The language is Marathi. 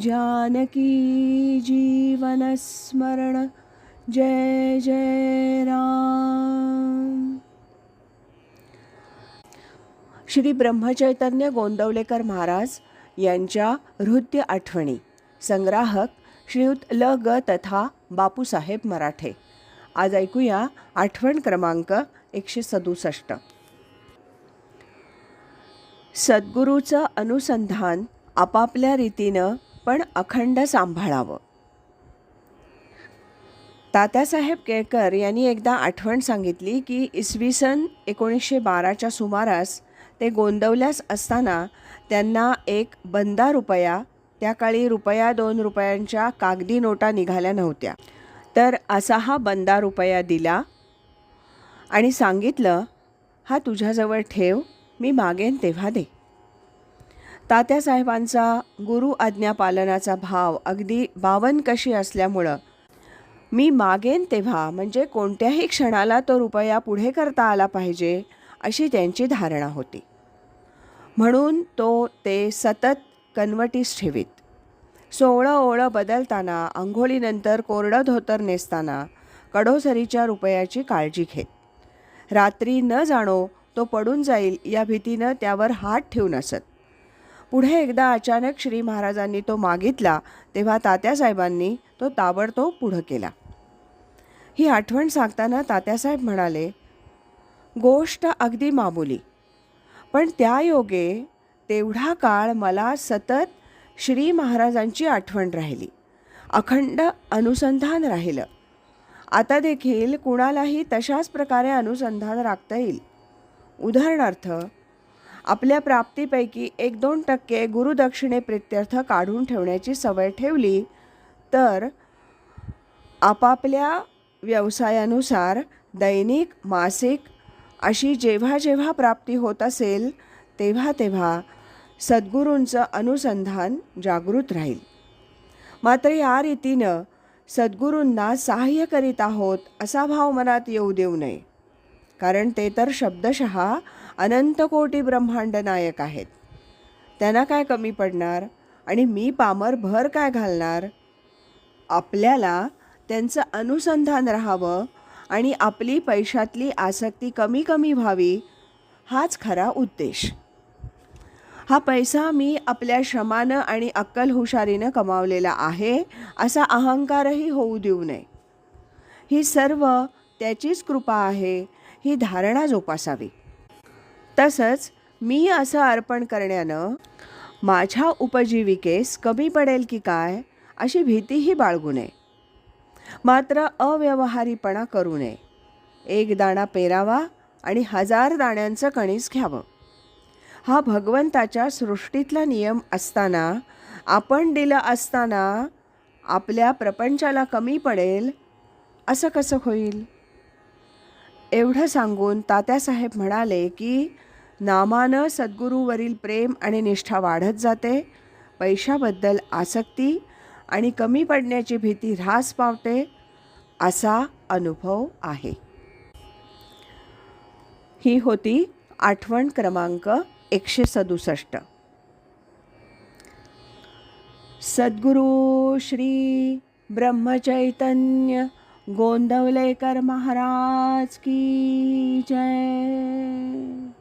जानकी जीवनस्मरण जय जय राम। श्री ब्रह्मचैतन्य गोंदवलेकर महाराज यांच्या हृदय आठवणी संग्राहक श्रीयुत ल ग तथा बापूसाहेब मराठे. आज ऐकूया आठवण क्रमांक एकशे सदुसष्ट. सद्गुरूचं अनुसंधान आपापल्या रीतीनं पण अखंड सांभाळावं. तात्यासाहेब केळकर यांनी एकदा आठवण सांगितली की इसवी सन एकोणीसशे बाराच्या सुमारास ते गोंदवल्यास असताना त्यांना एक बंदा रुपया त्या काळी रुपया दोन रुपयांच्या कागदी नोटा निघाल्या नव्हत्या. तर असा हा बंदा रुपया दिला आणि सांगितलं हा तुझ्याजवळ ठेव मी मागेन तेव्हा दे. तात्यासाहेबांचा गुरु आज्ञा पालनाचा भाव अगदी बावन कशी असल्यामुळं. मी मागेन तेव्हा म्हणजे कोणत्याही क्षणाला तो रुपया पुढे करता आला पाहिजे अशी त्यांची धारणा होती. म्हणून तो ते सतत कन्वटीस ठेवीत. सोवळं ओळं बदलताना आंघोळीनंतर कोरडं धोतर नेसताना कडोसरीच्या रुपयाची काळजी घेत. रात्री न जाणो तो पडून जाईल या भीतीनं त्यावर हात ठेवून असत. पुढे एकदा अचानक श्री महाराजांनी तो मागितला तेव्हा तात्यासाहेबांनी तो ताबडतोब पुढं केला. ही आठवण सांगताना तात्यासाहेब म्हणाले गोष्ट अगदी मामुली पण त्या योगे तेवढा काळ मला सतत श्री महाराजांची आठवण राहिली अखंड अनुसंधान राहिलं. आता देखील कुणालाही तशाच प्रकारे अनुसंधान राखता येईल. उदाहरणार्थ आपल्या प्राप्तीपैकी एक दोन टक्के गुरुदक्षिणे प्रित्यर्थ काढून ठेवण्याची सवय ठेवली. तर आपापल्या व्यवसायानुसार दैनिक मासिक अशी जेव्हा जेव्हा प्राप्ती होत असेल तेव्हा तेव्हा सद्गुरूंचं अनुसंधान जागृत राहील. मात्र या रीतीनं सद्गुरूंना सहाय्य करीत आहोत असा भाव मनात येऊ देऊ नये. कारण ते तर शब्दशः अनंत कोटी ब्रह्मांड नायक आहेत. त्यांना काय कमी पडणार? आणि मी पामर भर काय घालणार? आपल्याला त्यांचं अनुसंधान राहावं आणि आपली पैशातली आसक्ती कमी कमी व्हावी हाच खरा उद्देश. हा पैसा मी आपल्या श्रमानं आणि अक्कल हुशारीनं कमावलेला आहे असा अहंकारही होऊ देऊ नये. ही सर्व त्याचीच कृपा आहे ही धारणा जोपासावी. तसंच मी असं अर्पण करण्यानं माझ्या उपजीविकेस कमी पडेल की काय अशी भीतीही बाळगू नये. मात्र अव्यवहारीपणा करू नये. एक दाणा पेरावा आणि हजार दाण्यांचं कणीस घ्यावं. हा भगवंताच्या सृष्टीतला नियम असताना आपण दिलं असताना आपल्या प्रपंचाला कमी पडेल असं कसं होईल? एवढं सांगून तात्यासाहेब म्हणाले की नामानं सद्गुरूवरील प्रेम आणि निष्ठा वाढत जाते पैशाबद्दल आसक्ती आणि कमी पडण्याची भीती ऱ्हास पावते असा अनुभव आहे. ही होती आठवण क्रमांक एकशे सदुसष्ट. सद्गुरू श्री ब्रह्मचैतन्य गोंदवलेकर महाराज की जय।